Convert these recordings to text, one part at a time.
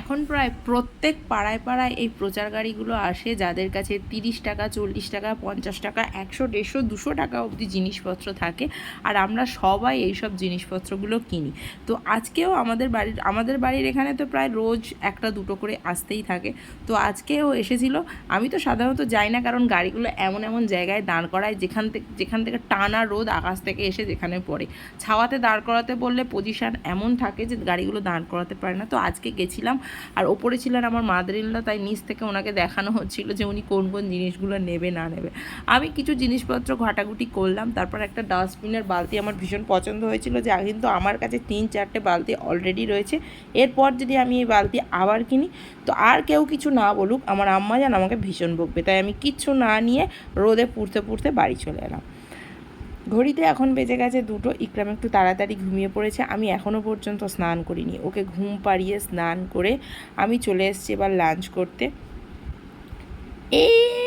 এখন প্রায় প্রত্যেক পাড়ায় পাড়ায় এই প্রচার গাড়িগুলো আসে যাদের কাছে তিরিশ টাকা, চল্লিশ টাকা, পঞ্চাশ টাকা, একশো, দেড়শো, দুশো টাকা অবধি জিনিসপত্র থাকে আর আমরা সবাই এইসব জিনিসপত্রগুলো কিনি। তো আজকেও আমাদের বাড়ির আমাদের বাড়ির এখানে তো প্রায় রোজ একটা দুটো করে আসতেই থাকে। তো আজকেও এসেছিল। আমি তো সাধারণত যাই না কারণ গাড়িগুলো এমন এমন জায়গায় দাঁড় করায় যেখান থেকে যেখান থেকে টানা রোদ আকাশ থেকে এসে যেখানে পড়ে। ছাওয়াতে দাঁড় করাতে বললে পজিশান এমন থাকে যে গাড়িগুলো দাঁড় করাতে পারে না। তো আজকে গেছিলাম আর ওপরে ছিলেন আমার মাদারিল্লা তাই নিচ থেকে ওনাকে দেখানো হচ্ছিল যে উনি কোন কোন জিনিসগুলো নেবে, না নেবে। আমি কিছু জিনিসপত্র ঘাটাঘুটি করলাম, তারপর একটা ডাস্টবিনের বালতি আমার ভীষণ পছন্দ হয়েছিল, যে কিন্তু আমার কাছে তিন চারটে বালতি অলরেডি রয়েছে। এরপর যদি আমি এই বালতি আবার কিনি, তো আর কেউ কিছু না বলুক, আমার আম্মা যেন আমাকে ভীষণ বকবে। তাই আমি কিচ্ছু না নিয়ে রোদে পুড়তে পুড়তে বাড়ি চলে এলাম। ঘড়িতে এখন বেজে গেছে দুটো। ইকরাম একটু তাড়াতাড়ি ঘুমিয়ে পড়েছে। আমি এখনও পর্যন্ত স্নান করিনি। ওকে ঘুম পাড়িয়ে স্নান করে আমি চলে এসেছি এবার লাঞ্চ করতে।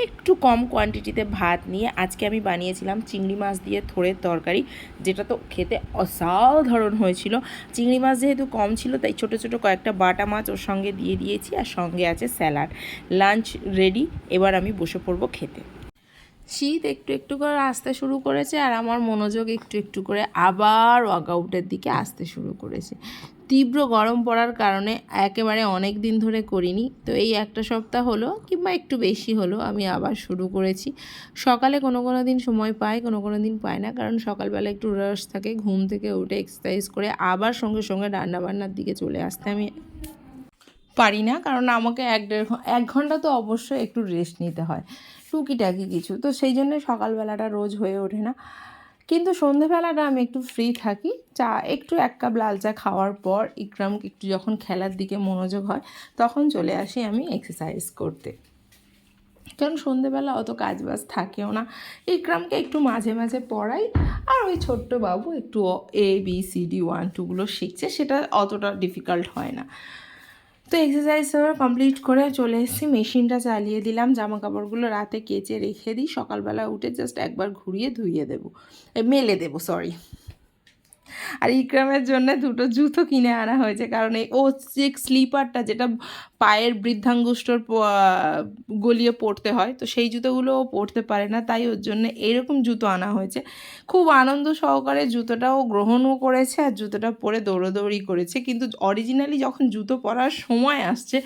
একটু কম কোয়ান্টিটিতে ভাত নিয়ে আজকে আমি বানিয়েছিলাম চিংড়ি মাছ দিয়ে থোড়ের তরকারি, যেটা তো খেতে অসাধারণ হয়েছিল। চিংড়ি মাছ যেহেতু কম ছিল, তাই ছোট ছোট কয়েকটা বাটা মাছ ওর সঙ্গে দিয়ে দিয়েছি আর সঙ্গে আছে স্যালাড। লাঞ্চ রেডি এবার আমি বসে পড়ব খেতে। শীত একটু একটু করে আসতে শুরু করেছে আর আমার মনোযোগ একটু একটু করে আবার ওয়ার্কআউটের দিকে আসতে শুরু করেছে। তীব্র গরম পড়ার কারণে একেবারে অনেক দিন ধরে করিনি। তো এই একটা সপ্তাহ হলো কিংবা একটু বেশি হলো আমি আবার শুরু করেছি। সকালে কোনো কোনো দিন সময় পাই, কোনো কোনো দিন পাই না। কারণ সকালবেলা একটু রস থাকে, ঘুম থেকে উঠে এক্সারসাইজ করে আবার সঙ্গে সঙ্গে রান্নাবান্নার দিকে চলে আসতে আমি পারি না, কারণ আমাকে এক দেড় এক ঘণ্টা তো অবশ্যই একটু রেস্ট নিতে হয়, টুকিটাকি কিছু। তো সেই জন্য সকালবেলাটা রোজ হয়ে ওঠে না। কিন্তু সন্ধেবেলাটা আমি একটু ফ্রি থাকি, চা, একটু এক কাপ লাল চা খাওয়ার পর ইকরাম একটু যখন খেলার দিকে মনোযোগ হয়, তখন চলে আসি আমি এক্সারসাইজ করতে। কারণ সন্ধেবেলা অত কাজবাজ থাকেও না। ইকরামকে একটু মাঝে মাঝে পড়াই, আর ওই ছোট্ট বাবু একটু A, B, C, D, one টুগুলো শিখছে, সেটা অতটা ডিফিকাল্ট হয় না। তো এক্সারসাইজ কমপ্লিট করে চলে এসেছি, মেশিনটা চালিয়ে দিলাম জামা কাপড়গুলো রাতে কেচে রেখে দিই, সকালবেলা উঠে জাস্ট একবার ঘুরিয়ে ধুইয়ে দেবো। মেলে দেবো সরি আর ইকরামের জন্য দুটো জুতো কিনে আনা হয়েছে। কারণ এই ও যে স্লিপারটা যেটা পায়ের বৃদ্ধাঙ্গুষ্টর গলিয়ে পড়তে হয়, তো সেই জুতোগুলো ও পরতে পারে না, তাই ওর জন্য এরকম জুতো আনা হয়েছে। খুব আনন্দ সহকারে জুতোটাও গ্রহণও করেছে আর জুতোটা পরে দৌড়োদৌড়ি করেছে। কিন্তু অরিজিনালি যখন জুতো পরার সময় আসছে,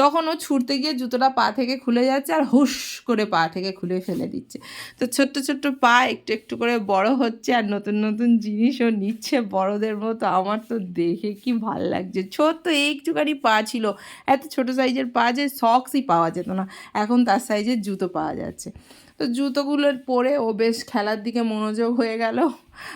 তখন ও ছুটতে গিয়ে জুতোটা পা থেকে খুলে যাচ্ছে আর হুশ করে পা থেকে খুলে ফেলে দিচ্ছে। তো ছোট্ট ছোট্ট পা একটু একটু করে বড় হচ্ছে আর নতুন নতুন জিনিসও নিচ্ছে বড়দের মতো আমার তো দেখে কি ভালো লাগছে। ছোট্ট একটুখানি পা ছিল, এত ছোট সাইজের পা যে সক্সই পাওয়া যেত না, এখন তার সাইজের জুতো পাওয়া যাচ্ছে। তো জুতোগুলোর পরে ও বেশ খেলার দিকে মনোযোগ হয়ে গেল।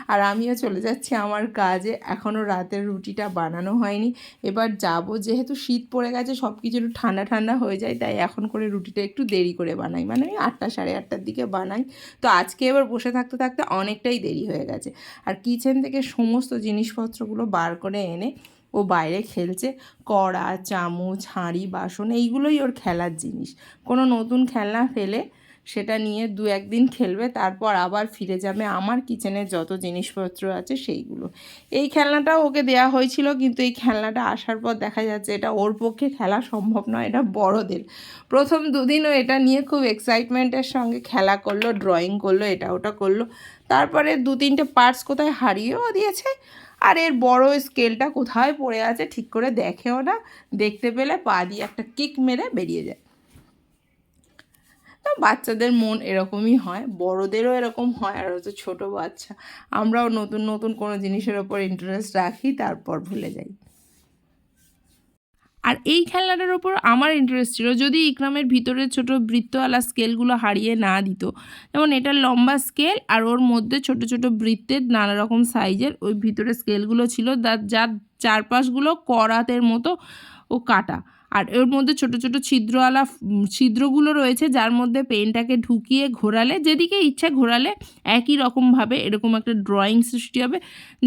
আর আমিও চলে যাচ্ছি আমার কাজে। এখনও রাতের রুটিটা বানানো হয়নি। এবার যাব, যেহেতু শীত পড়ে গেছে সব কিছু একটু ঠান্ডা ঠান্ডা হয়ে যায়, তাই এখন করে রুটিটা একটু দেরি করে বানাই। মানে আমি আটটা, সাড়ে আটটার দিকে বানাই। তো আজকে এবার বসে থাকতে থাকতে অনেকটাই দেরি হয়ে গেছে। আর কিচেন থেকে সমস্ত জিনিসপত্রগুলো বার করে এনে ও বাইরে খেলছে। কড়া, চামচ, হাঁড়ি, বাসন, এইগুলোই ওর খেলার জিনিস। কোনো নতুন খেলনা ফেলে সেটা নিয়ে দু একদিন খেলবে, তারপর আবার ফিরে যাবে। আমার কিচেনের যত জিনিসপত্র আছে সেইগুলো। এই খেলনাটাও ওকে দেয়া হয়েছিল, কিন্তু এই খেলনাটা আসার পর দেখা যাচ্ছে এটা ওর পক্ষে খেলা সম্ভব নয়, এটা বড়দের। প্রথম দুদিনও এটা নিয়ে খুব এক্সাইটমেন্টের সঙ্গে খেলা করল ড্রয়িং করল, এটা ওটা করল। তারপরে দু তিনটে পার্টস কোথায় হারিয়েও দিয়েছে, আর এর বড় স্কেলটা কোথায় পড়ে আছে ঠিক করে দেখেও না। দেখতে পেলে পা দিয়ে একটা কিক মেরে বেরিয়ে যায়। বাচ্চাদের মন এরকমই হয়, বড়দেরও এরকম হয় আর হচ্ছে ছোটো বাচ্চা। আমরাও নতুন নতুন কোনো জিনিসের ওপর ইন্টারেস্ট রাখি, তারপর ভুলে যাই। আর এই খেলনাটার ওপর আমার ইন্টারেস্ট ছিল, যদি ইকরামের ভিতরে ছোট বৃত্তওয়ালা স্কেলগুলো হারিয়ে না দিত। যেমন এটা লম্বা স্কেল আর ওর মধ্যে ছোট ছোট বৃত্তের নানা রকম সাইজের ওই ভিতরে স্কেলগুলো ছিল যার যার চারপাশগুলো করাতের মতো ও কাটা। আর এর মধ্যে ছোট ছোট ছিদ্রওয়ালা ছিদ্রগুলো রয়েছে যার মধ্যে পেনটাকে ঢুকিয়ে ঘোরালে, যেদিকে ইচ্ছা ঘোরালে একই রকমভাবে এরকম একটা ড্রয়িং সৃষ্টি হবে,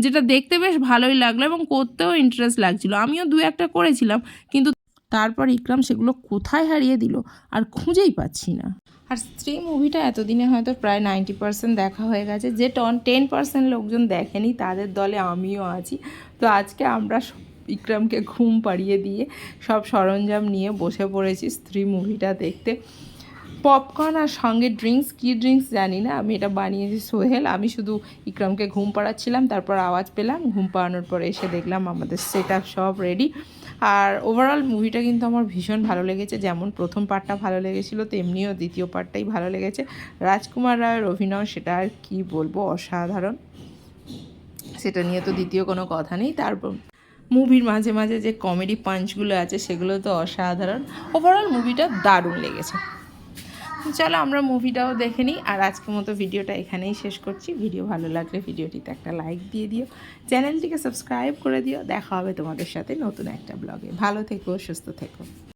যেটা দেখতে বেশ ভালোই লাগল এবং করতেও ইন্টারেস্ট লাগছিল। আমিও দু একটা করেছিলাম, কিন্তু তারপর ইকরাম সেগুলো কোথায় হারিয়ে দিল আর খুঁজেই পাচ্ছি না। আর স্ত্রী মুভিটা এতদিনে হয়তো প্রায় নাইনটি পার্সেন্ট দেখা হয়ে গেছে, যে টন টেন পার্সেন্ট লোকজন দেখেনি, তাদের দলে আমিও আছি। তো আজকে আমরা ইকরামকে ঘুম পাড়িয়ে দিয়ে সব সরঞ্জাম নিয়ে বসে পড়েছি স্ত্রী মুভিটা দেখতে। পপকর্ন আর সঙ্গে ড্রিঙ্কস, কী ড্রিঙ্কস জানি না, আমি এটা বানিয়েছি সোহেল। আমি শুধু ইকরামকে ঘুম পাড়াচ্ছিলাম, তারপর আওয়াজ পেলাম, ঘুম পাড়ানোর পরে এসে দেখলাম আমাদের সেট সব রেডি। আর ওভারঅল মুভিটা কিন্তু আমার ভীষণ ভালো লেগেছে, যেমন প্রথম পার্টটা ভালো লেগেছিলো, তেমনিও দ্বিতীয় পার্টটাই ভালো লেগেছে। রাজকুমার রায়ের অভিনয়, সেটা আর কী বলব, অসাধারণ। সেটা নিয়ে তো দ্বিতীয় কোনো কথা নেই, তারপর মুভির মাঝে মাঝে যে কমেডি পাঞ্চগুলো আছে, সেগুলো তো অসাধারণ। ওভারঅল মুভিটা দারুণ লেগেছে। চলো আমরা মুভিটাও দেখে নিই, আর আজকের মতো ভিডিওটা এখানেই শেষ করছি। ভিডিও ভালো লাগলে ভিডিওটিতে একটা লাইক দিয়ে দিও। চ্যানেলটিকে সাবস্ক্রাইব করে দিও। দেখা হবে তোমাদের সাথে নতুন একটা ব্লগে ভালো থেকো, সুস্থ থেকো।